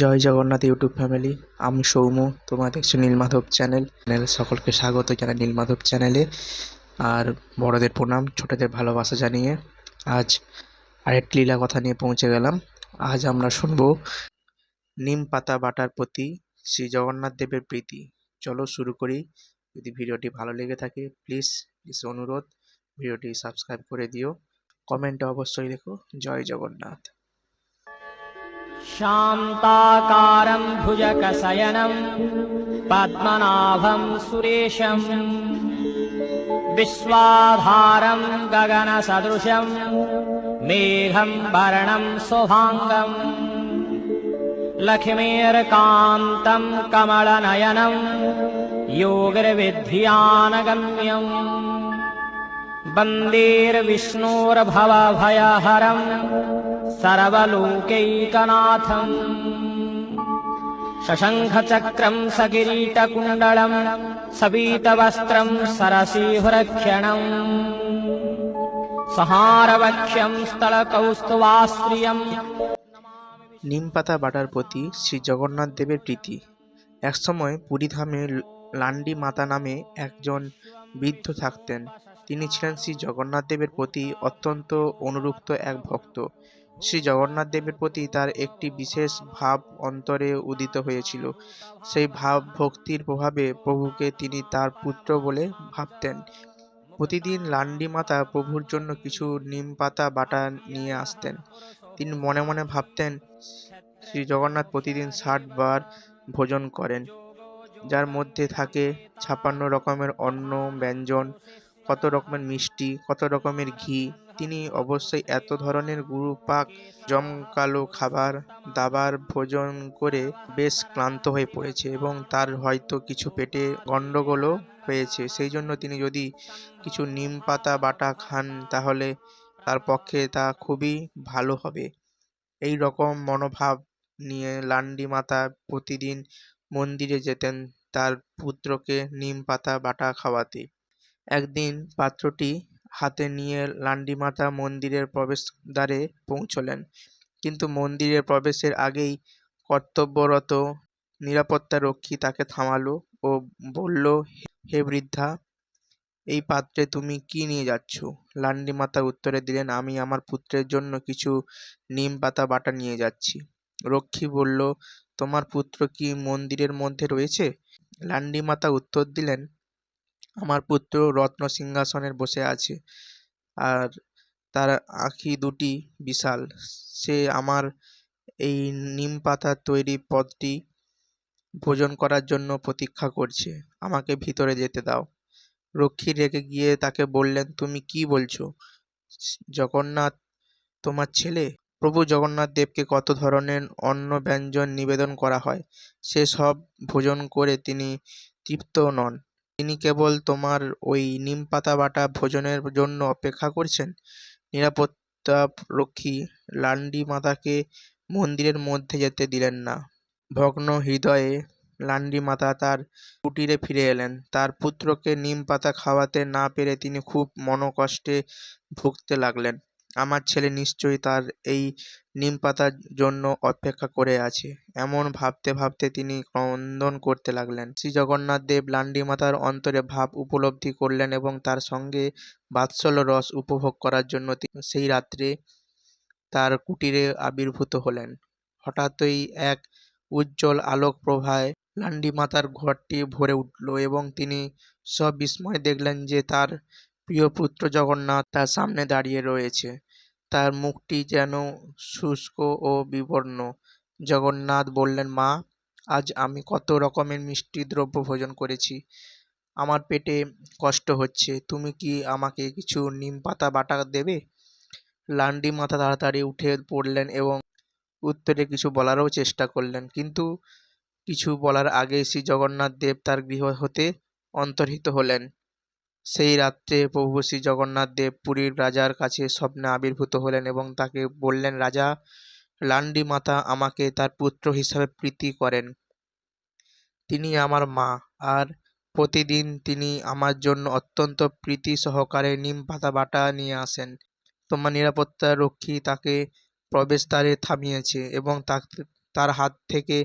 জয় Jagannath YouTube family, আমি সৌম্য, তোমরা দেখছ নীলমাধব চ্যানেল। চ্যানেল সকলকে স্বাগত জানাই নীলমাধব চ্যানেলে। আর বড়দের প্রণাম, ছোটদের ভালোবাসা জানিয়ে আজ আরেকটি লীলা কথা নিয়ে পৌঁছে গেলাম। আজ আমরা শুনব নিম পাতা বাটার প্রতি শ্রী জগন্নাথ দেবের প্রীতি। চলো শুরু করি। যদি ভিডিওটি ভালো লেগে থাকে প্লিজ প্লিজ অনুরোধ। ভিডিওটি সাবস্ক্রাইব করে দিও। কমেন্টে অবশ্যই লেখো, জয় জগন্নাথ। शान्ताकारम् भुजकशयनम् पद्मनाभम् सुरेशम् विश्वाधारम् गगनसदृशम् मेघम् भरणं शोभाङ्गम् लक्ष्मीर्कान्तम् कमलनयनम् योगिर्विद्ध्यानगम्यम् बन्देर्विष्णोर्भवभयहरम् सर्वलोकैकनाथम् शशङ्खचक्रं सकिरीटकुण्डलं सबीतवस्त्रं सरसीहुरक्षणम् सहारवक्ष्यं स्थलकौस्तुवाश्रियम् নিম পাতা বাটার প্রতি শ্রী জগন্নাথ দেবের প্রীতি একসময় পুরীধামে ল- লান্ডি মাতা নামে একজন বৃদ্ধ থাকতেন তিনি ছিলেন শ্রী জগন্নাথ দেবের প্রতি অত্যন্ত অনুরক্ত এক ভক্ত শ্রী জগন্নাথ দেবের প্রতি তার একটি বিশেষ ভাব অন্তরে উদিত হয়েছিল। সেই ভাব ভক্তির প্রভাবে প্রভুকে তিনি তার পুত্র বলে ভাবতেন। প্রতিদিন লান্ডি মাতা প্রভুর জন্য কিছু নিম পাতা বাটা নিয়ে আসতেন। তিনি মনে মনে ভাবতেন শ্রী জগন্নাথ প্রতিদিন ষাট বার ভোজন করেন। যার মধ্যে থাকে ছাপ্পান্ন রকমের অন্ন, ব্যঞ্জন, কত রকমের মিষ্টি, কত রকমের ঘি তিনি অবশ্যই এত ধরনের গুরুপাক জমকালো খাবার, দাবার ভোজন করে বেশ ক্লান্ত হয়ে পড়েছে এবং তার হয়তো কিছু পেটে গণ্ডগোলও হয়েছে। সেই জন্য তিনি যদি কিছু নিম পাতা, বাটা খান, তাহলে তার পক্ষে তা খুবই ভালো হবে। এই রকম মনোভাব নিয়ে লান্ডি মাতা প্রতিদিন মন্দিরে যেতেন তার পুত্রকে নিম পাতা, বাটা খাওয়াতে। একদিন পাত্রটি হাতে নিয়ে লান্ডি মাতা মন্দিরের প্রবেশদ্বারে পৌঁছলেন। কিন্তু মন্দিরের প্রবেশের আগেই কর্তব্যরত নিরাপত্তারক্ষী তাকে থামালো ও বলল, হে বৃদ্ধা, এই পাত্রে তুমি কি নিয়ে যাচ্ছ? লান্ডি মাতা উত্তরে দিলেন, আমি আমার পুত্রের জন্য কিছু নিম পাতা বাটা নিয়ে যাচ্ছি। রক্ষী বলল, তোমার পুত্র কি মন্দিরের মধ্যে রয়েছে? লান্ডি মাতা উত্তর দিলেন আমার পুত্র রত্ন সিংহাসনে বসে আছে। আর তার আঁখি দুটি বিশাল। সে আমার এই নিম পাতার তৈরি পদটি ভোজন করার জন্য প্রতীক্ষা করছে। আমাকে ভিতরে যেতে দাও। রক্ষী রেগে গিয়ে তাকে বললেন, তুমি কি বলছো? জগন্নাথ তোমার ছেলে? প্রভু জগন্নাথ দেবকে কত ধরনের অন্ন ব্যঞ্জন নিবেদন করা হয়? সে সব ভোজন করে তিনি তৃপ্ত নন। তিনি কেবল তোমার ওই নিমপাতা বাটা ভোজনের জন্য অপেক্ষা করছেন? নিরাপত্তা রক্ষী লান্ডি মাতাকে মন্দিরের মধ্যে যেতে দিলেন না। ভগ্ন হৃদয়ে লান্ডি মাতা তার কুটিরে ফিরে এলেন। তার পুত্রকে নিম পাতা খাওয়াতে না পেরে তিনি খুব মনোকষ্টে ভুগতে লাগলেন। আমার ছেলে নিশ্চয়ই তার এই নিম পাতার জন্য অপেক্ষা করে আছে। এমন ভাবতে ভাবতে তিনি ক্রন্দন করতে লাগলেন। শ্রী জগন্নাথ দেব লান্ডি মাতার অন্তরে ভাব উপলব্ধি করলেন এবং তার সঙ্গে বাৎসল্য রস উপভোগ করার জন্য সেই রাত্রে তার কুটিরে আবির্ভূত হলেন। হঠাৎই এক উজ্জ্বল আলোক প্রভায় লান্ডি মাতার ঘরটি ভরে উঠল এবং তিনি সব সবিস্ময়ে দেখলেন যে তার প্রিয় পুত্র জগন্নাথ তার সামনে দাঁড়িয়ে রয়েছে। তার মুখটি যেন শুষ্ক ও বিবর্ণ। জগন্নাথ বললেন, মা, আজ আমি কত রকমের মিষ্টি দ্রব্য ভোজন করেছি। আমার পেটে কষ্ট হচ্ছে। তুমি কি আমাকে কিছু নিম পাতা বাটা দেবে? লান্ডি মাথা তাড়াতাড়ি উঠে পড়লেন এবং উত্তরে কিছু বলারও চেষ্টা করলেন। কিন্তু কিছু বলার আগে শ্রী জগন্নাথ দেব তার গৃহ হতে অন্তর্হিত হলেন। সেই রাত্রে প্রভু শ্রী জগন্নাথ দেব পুরীর রাজার কাছে স্বপ্নে আবির্ভূত হলেন এবং তাকে বললেন, রাজা লান্ডি মাতা আমাকে তার পুত্র হিসাবে প্রীতি করেন। তিনি আমার মা, আর প্রতিদিন তিনি আমার জন্য অত্যন্ত প্রীতি সহকারে নিম পাতা বাটা নিয়ে আসেন। তোমার নিরাপত্তা রক্ষী তাকে প্রবেশদ্বারে থামিয়েছে এবং তার হাত থেকে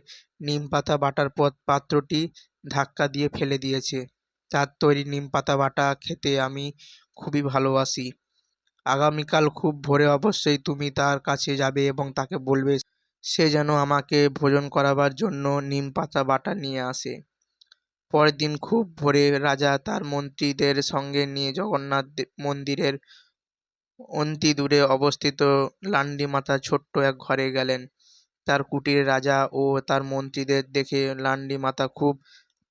নিম পাতা বাটার পথ পাত্রটি ধাক্কা দিয়ে ফেলে দিয়েছে। তার তৈরি নিম পাতা বাটা খেতে আমি খুবই ভালোবাসি। আগামীকাল খুব ভোরে অবশ্যই তুমি তার কাছে যাবে এবং তাকে বলবে সে যেন আমাকে ভোজন করাবার জন্য নিম পাতা বাটা নিয়ে আসে। পরের দিন খুব ভোরে রাজা তার মন্ত্রীদের সঙ্গে নিয়ে জগন্নাথ মন্দিরের অন্তি দূরে অবস্থিত লান্ডি মাতা ছোট্ট এক ঘরে গেলেন। তার কুটিরে রাজা ও তার মন্ত্রীদের দেখে লান্ডি মাতা খুব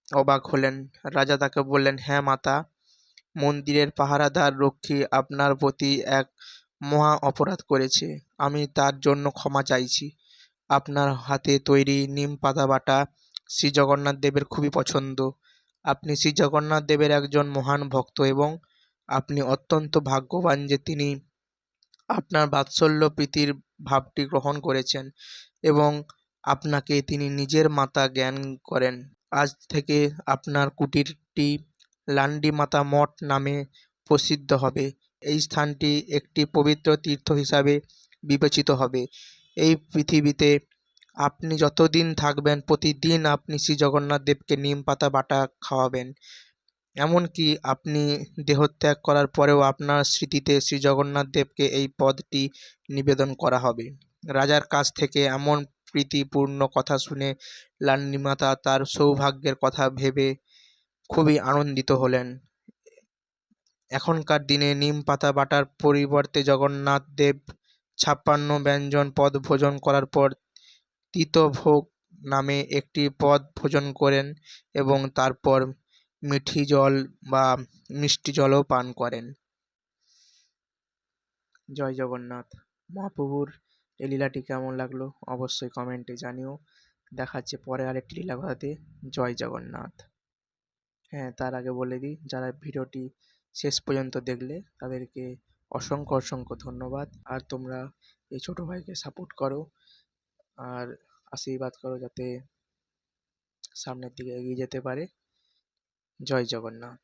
অবাক হলেন। রাজা তাকে বললেন হ্যাঁ মাতা, মন্দিরের পাহারাদার রক্ষী আপনার প্রতি এক মহা অপরাধ করেছে। আমি তার জন্য ক্ষমা চাইছি। আপনার হাতে তৈরি নিম পাতা বাটা শ্রী জগন্নাথ দেবের খুবই পছন্দ। আপনি শ্রী জগন্নাথ দেবের একজন মহান ভক্ত এবং আপনি অত্যন্ত ভাগ্যবান যে তিনি আপনার বাৎসল্য প্রীতির ভাবটি গ্রহণ করেছেন এবং আপনাকে তিনি নিজের মাতা জ্ঞান করেন। আজ থেকে আপনার কুটিরটি লান্ডি মাতা মঠ নামে প্রসিদ্ধ হবে। এই স্থানটি একটি পবিত্র তীর্থ হিসাবে বিবেচিত হবে। এই পৃথিবীতে আপনি যতদিন থাকবেন, প্রতিদিন আপনি শ্রী জগন্নাথ দেবকে নিম পাতা বাটা খাওয়াবেন। এমনকি আপনি দেহত্যাগ করার পরেও আপনার স্মৃতিতে শ্রী জগন্নাথ দেবকে এই পদটি নিবেদন করা হবে। রাজার কাছ থেকে এমন প্রীতিপূর্ণ কথা শুনে লান্ডি মাতা তার সৌভাগ্যের কথা ভেবে খুবই আনন্দিত হলেন। এখনকার দিনে নিম পাতা বাটার পরিবর্তে জগন্নাথ দেব ছাপ্পান্ন ব্যঞ্জন পদ ভোজন করার পর তিতভোগ নামে একটি পদ ভোজন করেন এবং তারপর মিঠি জল বা মিষ্টি জলও পান করেন। জয় জগন্নাথ। মহাপ্রভুর এই লীলাটি কেমন লাগল অবশ্যই কমেন্টে জানিও। দেখা হচ্ছে পরে আরেকটি লীলা কথাতে জয় জগন্নাথ। হ্যাঁ তার আগে বলে দিই, যারা ভিডিওটি শেষ পর্যন্ত দেখলে তাদেরকে অসংখ্য অসংখ্য ধন্যবাদ। আর তোমরা এই ছোটো ভাইকে সাপোর্ট করো আর আশীর্বাদ করো যাতে সামনের দিকে এগিয়ে যেতে পারে। জয় জগন্নাথ।